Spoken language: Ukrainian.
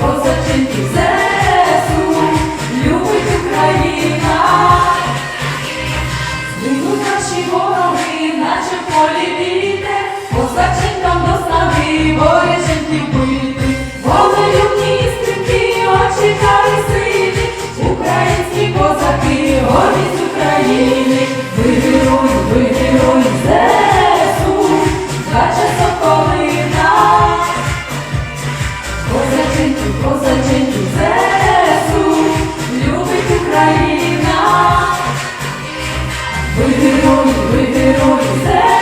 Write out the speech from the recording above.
Козаченьки, ЗСУ, любить Україна. Згинуть наші вороги, наче в козаченькам до снаги, вороженьків бити. Волелюбні стрімкі, очі сині, українські козаки, гордість Ви герої, ви